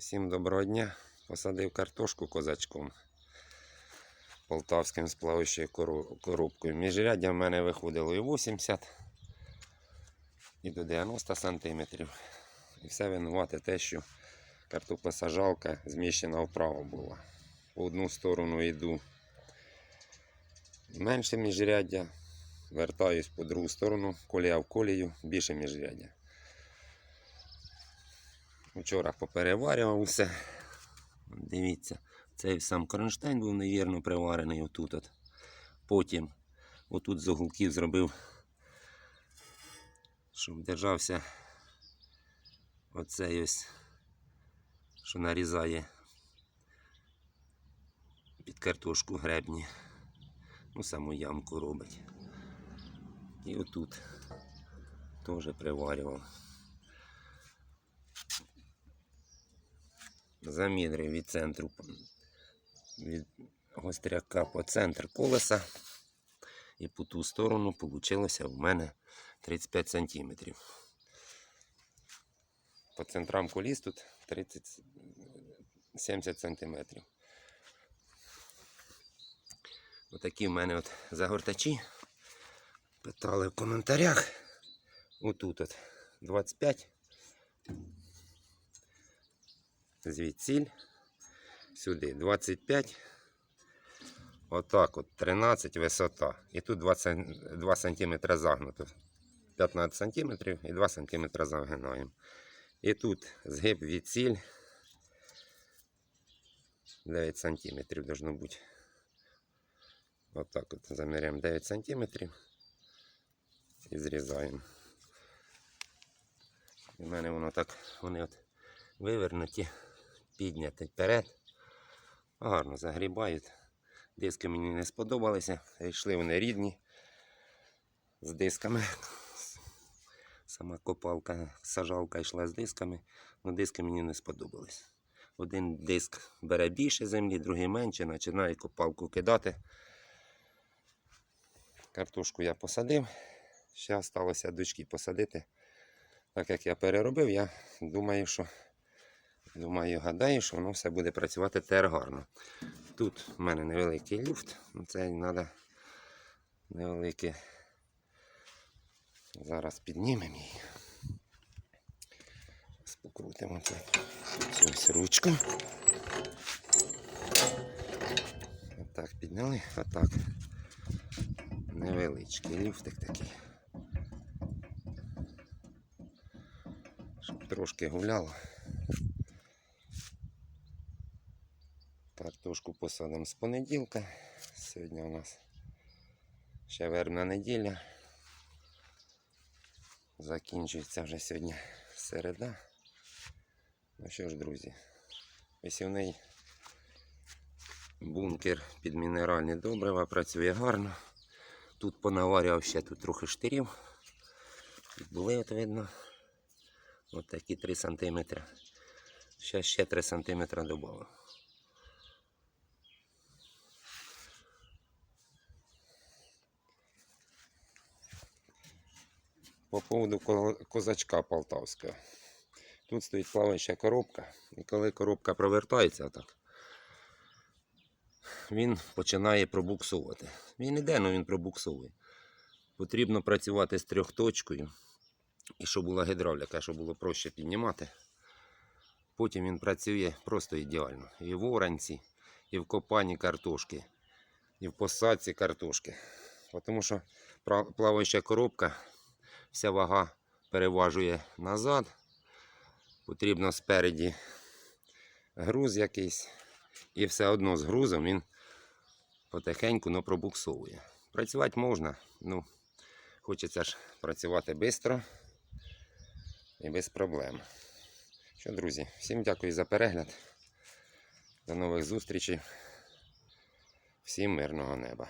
Усім доброго дня. Посадив картошку козачком. Полтавським з плаваючою коробкою. Міжряддя в мене виходило і 80 і до 90 сантиметрів. І все винувати те, що картоплесажалка зміщена вправо була. По одну сторону йду менше міжряддя, вертаюсь по другу сторону, колія в колію, більше міжряддя. Вчора попереварював усе. Дивіться, цей сам кронштейн був невірно приварений отут. От. Потім отут з уголків зробив, щоб держався оцей ось, що нарізає під картошку гребні. Ну, саму ямку робить. І отут теж приварював. Замідрив від центру від гостряка по центр колеса. І по ту сторону вийшло в мене 35 см. По центрам коліс тут 30, 70 см. Отакі в мене от загортачі. Питали в коментарях. Отут от 25 звідсіль сюди 25. Отак от 13 висота. І тут 20, 2 см загнуто. 15 см і 2 см загинаємо. І тут згиб від ціль 9 см должно бути. Отак от заміряємо 9 см і зрізаємо. У мене воно так, вони от вивернуті підняти вперед. Гарно загрібають. Диски мені не сподобалися. Йшли вони рідні з дисками. Сама копалка, сажалка йшла з дисками, але диски мені не сподобались. Один диск бере більше землі, другий менше, починає копалку кидати. Картошку я посадив. Ще залишилося дочки посадити. Так як я переробив, я думаю, що Думаю, гадаю, що воно все буде працювати тепер гарно. Тут в мене невеликий люфт, це треба невеликий. Зараз піднімемо її. Зараз покрутимо так. Цю ось ручку. Отак підняли, отак. Невеличкий люфтик такий. Щоб трошки гуляло. Картошку посадимо з понеділка. Сьогодні у нас ще вербна неділя. Закінчується вже сьогодні середа. Ну що ж, друзі, висівний бункер під мінеральні добрива працює гарно. Тут понаварював ще тут трохи штирів. Тут були, от видно. Ось такі 3 см. Ще ще 3 см додав. По поводу ко- козачка полтавського. Тут стоїть плаваюча коробка, і коли коробка провертається так, він починає пробуксувати. Він іде, але він пробуксує. Потрібно працювати з трьохточкою, і щоб була гідравліка, щоб було проще піднімати. Потім він працює просто ідеально. І в оранці, і в копанні картошки, і в посадці картошки. Тому що плаваюча коробка вся вага переважує назад. Потрібно спереді груз якийсь. І все одно з грузом він потихеньку но пробуксовує. Працювати можна, ну, хочеться ж працювати швидко і без проблем. Що, друзі, всім дякую за перегляд. До нових зустрічей. Всім мирного неба.